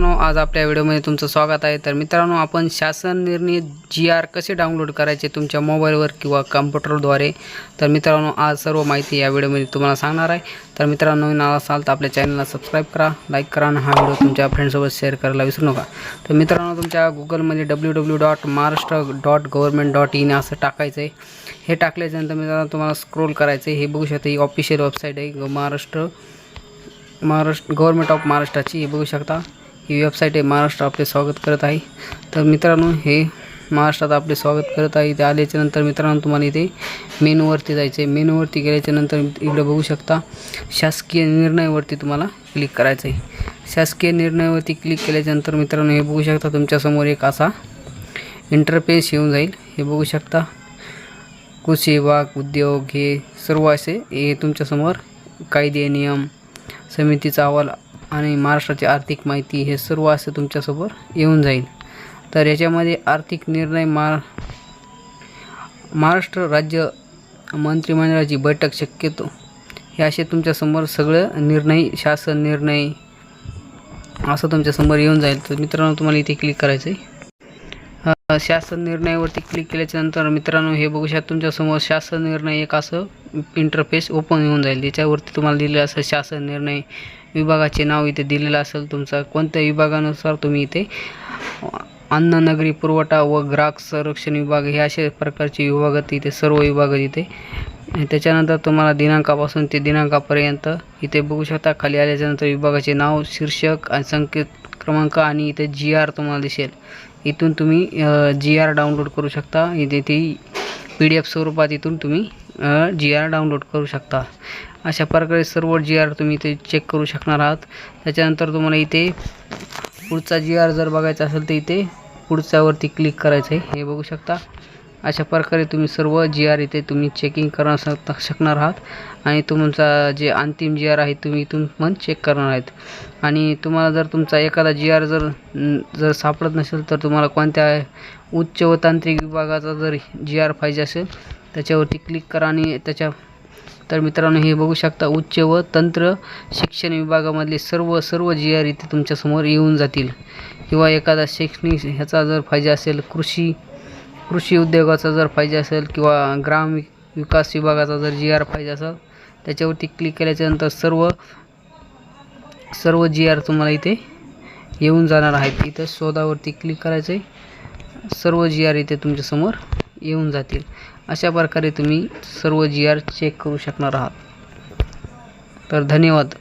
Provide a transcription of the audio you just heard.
मित्रांनो आज आपल्या व्हिडिओमध्ये तुमचं स्वागत आहे. तर मित्रांनो आपण शासन निर्णय जी आर कसे डाउनलोड करायचे तुमच्या मोबाईलवर किंवा कम्प्युटरद्वारे? तर मित्रांनो आज सर्व माहिती या व्हिडिओमध्ये तुम्हाला सांगणार आहे. तर मित्रांनो नवीन आला असाल तर आपल्या चॅनलला सबस्क्राईब करा लाईक करा आणि हा व्हिडिओ तुमच्या फ्रेंडसोबत शेअर करायला विसरू नका. तर मित्रांनो तुमच्या गुगलमध्ये W W dot Maharashtra dot government dot in असं टाकायचं आहे हे टाकल्याच्यानंतर मित्रांनो तुम्हाला स्क्रोल करायचं आहे हे बघू शकता ही ऑफिशियल वेबसाईट आहे. महाराष्ट्र महाराष्ट्र गव्हर्मेंट ऑफ महाराष्ट्राची हे बघू शकता. ही वेबसाईट आहे महाराष्ट्र आपले स्वागत करत आहे. तर मित्रांनो हे महाराष्ट्रात आपले स्वागत करत आहे. इथे आल्याच्यानंतर मित्रांनो तुम्हाला इथे मेनूवरती जायचं आहे मेनूवरती गेल्याच्यानंतर इकडे बघू शकता शासकीय निर्णयावरती तुम्हाला क्लिक करायचं आहे शासकीय निर्णयावरती क्लिक केल्याच्यानंतर मित्रांनो हे बघू शकता तुमच्यासमोर एक असा इंटरफेस येऊन जाईल. हे बघू शकता कृषी विभाग उद्योग हे सर्व असे हे तुमच्यासमोर कायदे नियम समितीचा अहवाल आणि महाराष्ट्राची आर्थिक माहिती हे सर्व असं तुमच्यासमोर येऊन जाईल. तर याच्यामध्ये आर्थिक निर्णय मा महाराष्ट्र राज्य मंत्रिमंडळाची बैठक शक्यतो. हे असे तुमच्यासमोर सगळं निर्णय शासन निर्णय असं तुमच्यासमोर येऊन जाईल. तर मित्रांनो तुम्हाला इथे क्लिक करायचं आहे शासन निर्णयावरती क्लिक केल्याच्यानंतर मित्रांनो हे बघू शकता तुमच्यासमोर शासन निर्णय एक असं इंटरफेस ओपन होऊन जाईल. त्याच्यावरती तुम्हाला दिलेलं असं शासन निर्णय विभागाचे नाव इथे दिलेलं असेल तुमचा कोणत्या विभागानुसार तुम्ही इथे अन्न नगरी पुरवठा व ग्राहक संरक्षण विभाग हे अशा प्रकारचे विभाग इथे सर्व विभाग इथे. त्याच्यानंतर तुम्हाला दिनांकापासून ते दिनांकापर्यंत इथे बघू शकता खाली आल्याच्यानंतर विभागाचे नाव शीर्षक आणि संकेत क्रमांक आणि इथे जी आर तुम्हाला दिसेल. इथून तुम्ही जी आर डाउनलोड करू शकता. इथे ती पी डी एफ स्वरूपात इथून तुम्ही जी आर डाउनलोड करू शकता. अशा प्रकारे सर्व जी आर तुम्ही इथे चेक करू शकणार आहात. त्याच्यानंतर तुम्हाला इथे पुढचा जी आर जर बघायचा असेल तर इथे पुढच्यावरती क्लिक करायचं आहे हे बघू शकता. अशा प्रकारे तुम्ही सर्व जी आर इथे तुम्ही चेकिंग करणार शकता शकणार आहात. आणि तुमचा जे अंतिम जी आर आहे तुम्ही इथून पण चेक करणार आहेत. आणि तुम्हाला जर तुमचा एखादा जी आर जर जर सापडत नसेल तर तुम्हाला कोणत्या उच्च व तांत्रिक विभागाचा जर जी आर पाहिजे असेल त्याच्यावरती क्लिक करा आणि त्याच्या तर मित्रांनो हे बघू शकता उच्च व तंत्र शिक्षण विभागामधले सर्व सर्व जी आर इथे तुमच्यासमोर येऊन जातील. किंवा एखादा शैक्षणिक ह्याचा जर फायदा असेल कृषी कृषी उद्योगाचा जर फायदा असेल किंवा ग्राम विकास विभागाचा जर जी आर फायदा असेल त्याच्यावरती क्लिक केल्याच्यानंतर सर्व सर्व जी आर तुम्हाला इथे येऊन जाणार आहेत. इथं शोधावरती क्लिक करायचं आहे सर्व जी आर इथे तुमच्यासमोर येऊन जातील. अशा प्रकारे तुम्ही सर्व जी आर चेक करू शकणार आहात. तर धन्यवाद.